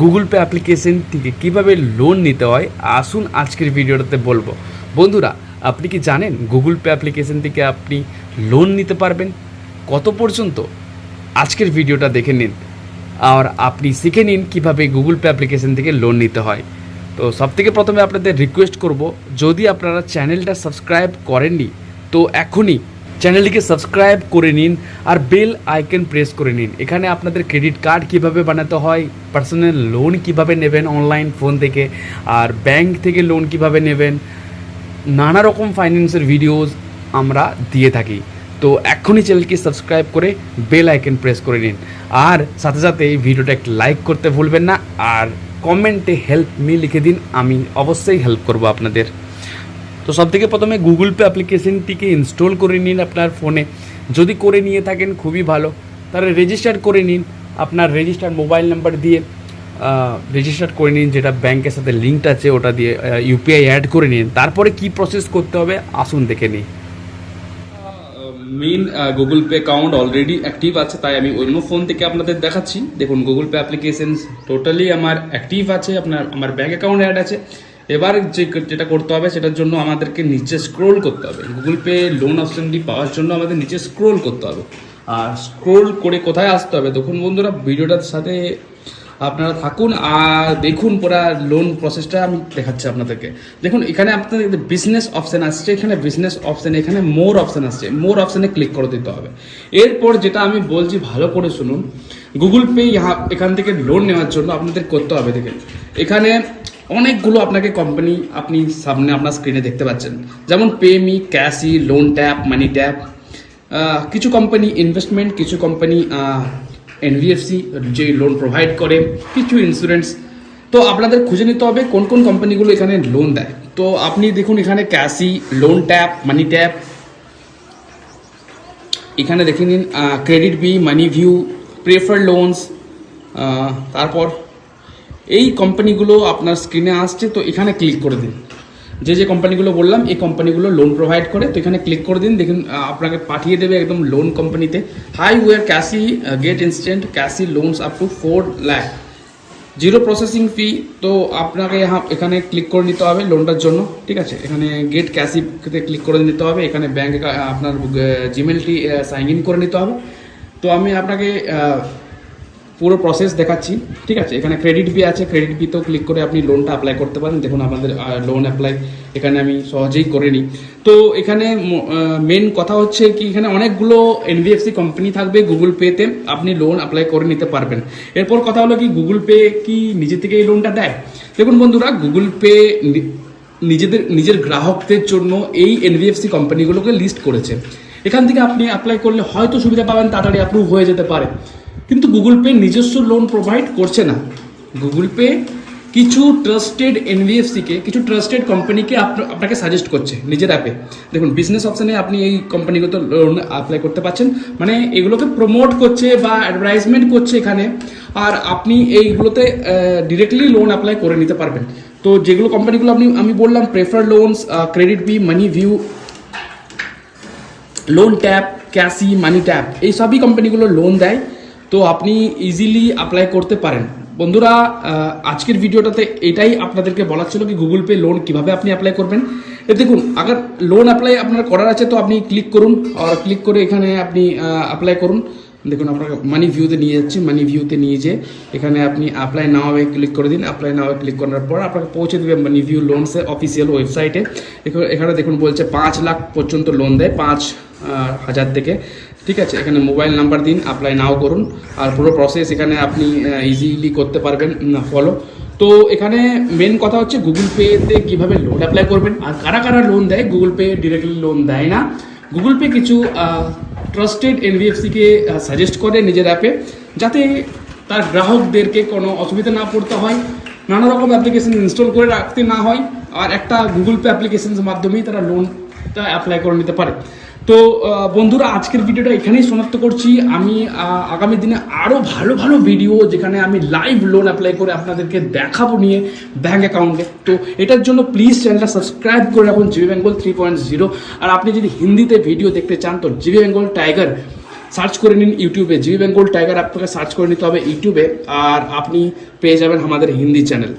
Google Pay application থেকে কীভাবে loan নিতে হয়, আসুন আজকের ভিডিওটাতে বলব। বন্ধুরা, আপনি কি জানেন গুগল পে অ্যাপ্লিকেশন থেকে আপনি লোন নিতে পারবেন? কত পর্যন্ত? আজকের ভিডিওটা দেখে নিন। আর আপনি শিখে নিন কীভাবে গুগল পে অ্যাপ্লিকেশন থেকে লোন নিতে হয়। তো সবথেকে প্রথমে আপনাদের রিকোয়েস্ট করব, যদি আপনারা চ্যানেলটা সাবস্ক্রাইব করেননি, তো এখনই চ্যানেলটিকে সাবস্ক্রাইব করে নিন আর বেল আইকন প্রেস করে নিন। এখানে আপনাদের ক্রেডিট কার্ড কীভাবে বানাতে হয়, পার্সোনাল লোন কীভাবে নেবেন অনলাইন ফোন থেকে, আর ব্যাংক থেকে লোন কীভাবে নেবেন, নানা রকম ফাইন্যান্সের ভিডিওস আমরা দিয়ে থাকি। তো এখনই চ্যানেলকে সাবস্ক্রাইব করে বেল আইকন প্রেস করে নিন। আর সাথে সাথে এই ভিডিওটা একটা লাইক করতে ভুলবেন না, আর কমেন্টে হেল্প মি লিখে দিন, আমি অবশ্যই হেল্প করব আপনাদের। তো সব থেকে প্রথমে গুগল পে অ্যাপ্লিকেশনটিকে ইনস্টল করে নিন আপনার ফোনে যদি করে নিয়ে থাকেন, খুবই ভালো। তাহলে রেজিস্টার করে নিন আপনার রেজিস্টার মোবাইল নাম্বার দিয়ে। রেজিস্টার করে নিন, যেটা ব্যাংকের সাথে লিঙ্কড আছে, ওটা দিয়ে ইউপিআই অ্যাড করে নিন। তারপরে কি প্রসেস করতে হবে, আসুন দেখে নিই। Main Google Pay account already active আছে, তাই আমি অন্য ফোন থেকে আপনাদের দেখাচ্ছি। দেখুন গুগল পে অ্যাপ্লিকেশন টোটালি আমার অ্যাক্টিভ আছে, আপনার, আমার ব্যাঙ্ক অ্যাকাউন্ট অ্যাড আছে। এবার যে যেটা করতে হবে সেটার জন্য আমাদেরকে নিচে স্ক্রোল করতে হবে। গুগল পে লোন অপশনটি পাওয়ার জন্য আমাদের নিচে স্ক্রোল করতে হবে। আর স্ক্রোল করে কোথায় আসতে হবে? দেখুন বন্ধুরা, ভিডিওটার সাথে আপনারা থাকুন আর দেখুন পুরা লোন প্রসেসটা আমি দেখাচ্ছি আপনাদেরকে। দেখুন, এখানে আপনাদের বিজনেস অপশান আসছে, এখানে বিজনেস অপশান এখানে মোর অপশান আসছে। মোর অপশানে ক্লিক করে দিতে হবে। এরপর যেটা আমি বলছি, ভালো করে শুনুন। গুগল পে এখান থেকে লোন নেওয়ার জন্য আপনাদের করতে হবে। দেখেন, এখানে অনেকগুলো আপনাকে কোম্পানি আপনি সামনে আপনার স্ক্রিনে দেখতে পাচ্ছেন। যেমন PayMe CASHe loan tap money tap কিছু কোম্পানি ইনভেস্টমেন্ট কিছু কোম্পানি এনবিএফসি যে লোন প্রোভাইড করে, কিছু ইন্স্যুরেন্স তো আপনাদের খুঁজে নিতে হবে কোন কোন কোম্পানিগুলো এখানে লোন দেয়। তো আপনি দেখুন এখানে CASHe loan tap money tap এখানে দেখে নিন ক্রেডিট বি মানি ভিউ প্রেফার লোনস তারপর এই কোম্পানিগুলো আপনার স্ক্রিনে আসছে, তো এখানে ক্লিক করে দিন। যে যে কোম্পানিগুলো বললাম, এই কোম্পানিগুলো লোন প্রোভাইড করে, তো এখানে ক্লিক করে দিন, দেখুন আপনাকে পাঠিয়ে দেবে একদম লোন কোম্পানিতে hi we're CASHe get instant CASHe loans up to four lakh zero processing fee তো আপনাকে এখানে ক্লিক করে নিতে হবে লোনটার জন্য, ঠিক আছে? এখানে গেট ক্যাশিতে ক্লিক করে নিতে হবে, এখানে ব্যাঙ্ক আপনার জিমেলটি সাইন ইন করে নিতে হবে। তো আমি আপনাকে পুরো প্রসেস দেখাচ্ছি, ঠিক আছে? এখানে ক্রেডিট বি আছে ক্রেডিট বিতেও ক্লিক করে আপনি লোনটা অ্যাপ্লাই করতে পারেন। দেখুন আমাদের লোন অ্যাপ্লাই এখানে আমি সহজেই করে নিই। তো এখানে মেন কথা হচ্ছে কি, এখানে অনেকগুলো এনবিএফসি কোম্পানি থাকবে গুগল পেতে আপনি লোন অ্যাপ্লাই করে নিতে পারবেন। এরপর কথা হলো কি গুগল পে কি নিজে থেকে এই লোনটা দেয়? দেখুন বন্ধুরা গুগল পে নিজেদের, নিজের গ্রাহকদের জন্য এই এনবিএফসি কোম্পানিগুলোকে লিস্ট করেছে। এখান থেকে আপনি অ্যাপ্লাই করলে হয়তো সুবিধা পাবেন, তাড়াতাড়ি অ্যাপ্রুভ হয়ে যেতে পারে। কিন্তু গুগল পে নিজস্ব লোন প্রোভাইড করছে না। গুগল পে কিছু ট্রাস্টেড এনবিএফসিকে কিছু ট্রাস্টেড কোম্পানিকে আপনাকে সাজেস্ট করছে নিজের অ্যাপে দেখুন বিজনেস অপশানে আপনি এই কোম্পানিগুলোতে লোন অ্যাপ্লাই করতে পারছেন। মানে এগুলোকে প্রমোট করছে বা অ্যাডভার্টাইজমেন্ট করছে এখানে, আর আপনি এইগুলোতে ডিরেক্টলি লোন অ্যাপ্লাই করে নিতে পারবেন। তো যেগুলো কোম্পানিগুলো আপনি, আমি বললাম prefer loans KreditBee MoneyView loan tap CASHe money tap এই সবই কোম্পানিগুলো লোন দেয়। তো আপনি ইজিলি অ্যাপ্লাই করতে পারেন। বন্ধুরা আজকের ভিডিওটাতে এটাই আপনাদেরকে বলার ছিল কি গুগল পে লোন কীভাবে আপনি অ্যাপ্লাই করবেন। দেখুন, আগার লোন অ্যাপ্লাই আপনার করার আছে, তো আপনি ক্লিক করুন, আর ক্লিক করে এখানে আপনি অ্যাপ্লাই করুন। দেখুন, আপনাকে মানি ভিউতে নিয়ে যাচ্ছে মানি ভিউতে নিয়ে যেয়ে এখানে আপনি অ্যাপ্লাই নাওয়ে ক্লিক করে দিন। অ্যাপ্লাই নাওয়ে ক্লিক করার পর আপনাকে পৌঁছে দেবে মানি ভিউ লোনসের অফিসিয়াল ওয়েবসাইটে এখানে দেখুন বলছে পাঁচ লাখ পর্যন্ত লোন দেয়, পাঁচ হাজার থেকে। ঠিক আছে, এখানে মোবাইল নাম্বার দিন অ্যাপ্লাই নাও করুন। আর পুরো প্রসেস এখানে আপনি ইজিলি করতে পারবেন ফলো তো এখানে মেন কথা হচ্ছে গুগল পেতে কীভাবে লোন অ্যাপ্লাই করবেন। আর কারা কারা লোন দেয়? গুগল পে ডিরেক্টলি লোন দেয় না। গুগল পে কিছু ট্রাস্টেড এনবিএফসিকে সাজেস্ট করে নিজের অ্যাপে যাতে তার গ্রাহকদেরকে কোনো অসুবিধা না পড়তে হয়, নানা রকম অ্যাপ্লিকেশন ইনস্টল করে রাখতে না হয়, আর একটা গুগল পে অ্যাপ্লিকেশনের মাধ্যমেই তারা লোনটা অ্যাপ্লাই করে নিতে পারে। তো বন্ধুরা, আজকের ভিডিওটা এখানেই সমাপ্ত করছি। আমি আগামী দিনে আরও ভালো ভালো ভিডিও যেখানে আমি লাইভ লোন অ্যাপ্লাই করে আপনাদেরকে দেখাবো নিয়ে ব্যাঙ্ক অ্যাকাউন্টে তো, এটার জন্য প্লিজ চ্যানেলটা সাবস্ক্রাইব করে রাখুন GB Bengal three point zero আর আপনি যদি হিন্দিতে ভিডিও দেখতে চান, তো জিবি বেঙ্গল টাইগার সার্চ করে নিন ইউটিউবে জি বেঙ্গল টাইগার আপনাকে সার্চ করে নিতে হবে ইউটিউবে আর আপনি পেয়ে যাবেন আমাদের হিন্দি চ্যানেল